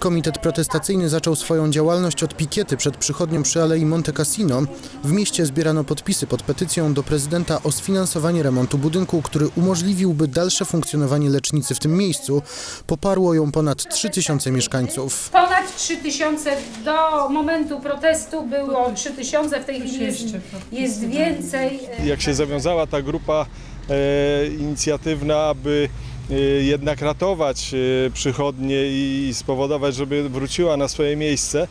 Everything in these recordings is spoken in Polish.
Komitet protestacyjny zaczął swoją działalność od pikiety przed przychodnią przy Alei Monte Cassino. W mieście zbierano podpisy pod petycją do prezydenta o sfinansowanie remontu budynku, który umożliwiłby dalsze funkcjonowanie lecznicy w tym miejscu. Poparło ją ponad 3000 mieszkańców. Ponad 3000 do momentu protestu było 3000, w tej chwili jest, jest więcej. jak się zawiązała ta grupa e, inicjatywna, aby jednak ratować e, przychodnie i spowodować, żeby wróciła na swoje miejsce,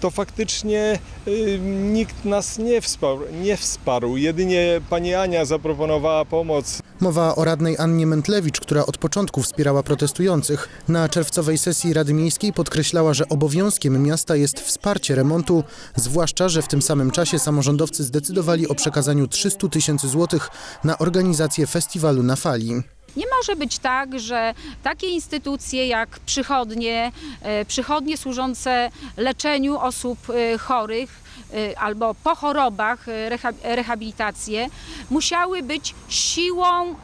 to faktycznie e, nikt nas nie wsparł, nie wsparł. Jedynie pani Ania zaproponowała pomoc Mowa o radnej Annie Mentlewicz, która od początku wspierała protestujących. Na czerwcowej sesji Rady Miejskiej podkreślała, że obowiązkiem miasta jest wsparcie remontu, zwłaszcza, że w tym samym czasie samorządowcy zdecydowali o przekazaniu 300 tysięcy złotych na organizację festiwalu na fali. Nie może być tak, że takie instytucje jak przychodnie, e, przychodnie służące leczeniu osób e, chorych e, albo po chorobach reha- rehabilitacje musiały być siłą,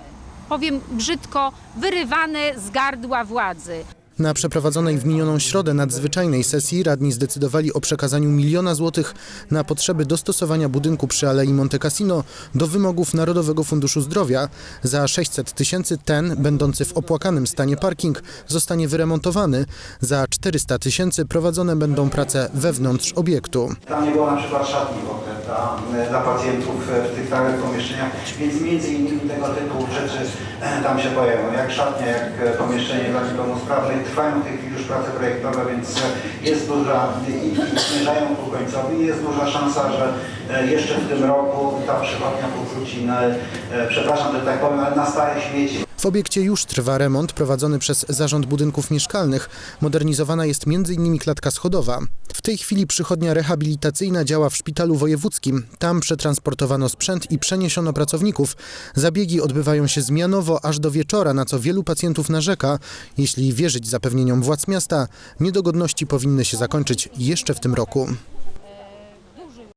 powiem brzydko, wyrywane z gardła władzy. Na przeprowadzonej w minioną środę nadzwyczajnej sesji radni zdecydowali o przekazaniu miliona złotych na potrzeby dostosowania budynku przy Alei Monte Cassino do wymogów Narodowego Funduszu Zdrowia. Za 600 tysięcy ten, będący w opłakanym stanie parking, zostanie wyremontowany. Za 400 tysięcy prowadzone będą prace wewnątrz obiektu. Tam nie było na przykład szatni dla, dla pacjentów w tych stałych pomieszczeniach, więc między innymi tego typu rzeczy e, tam się pojawią, jak szatnia, jak e, pomieszczenie dla niepełnosprawnych. Trwają w tej chwili już prace projektowe, więc e, jest duża i, i zmierzają ku końcowi jest duża szansa, że jeszcze w tym roku ta przychodnia powróci na, przepraszam, że tak powiem, ale na stare śmieci. W obiekcie już trwa remont prowadzony przez Zarząd Budynków Mieszkalnych. Modernizowana jest m.in. klatka schodowa. W tej chwili przychodnia rehabilitacyjna działa w szpitalu wojewódzkim. Tam przetransportowano sprzęt i przeniesiono pracowników. Zabiegi odbywają się zmianowo aż do wieczora, na co wielu pacjentów narzeka. Jeśli wierzyć zapewnieniom władz miasta, niedogodności powinny się zakończyć jeszcze w tym roku.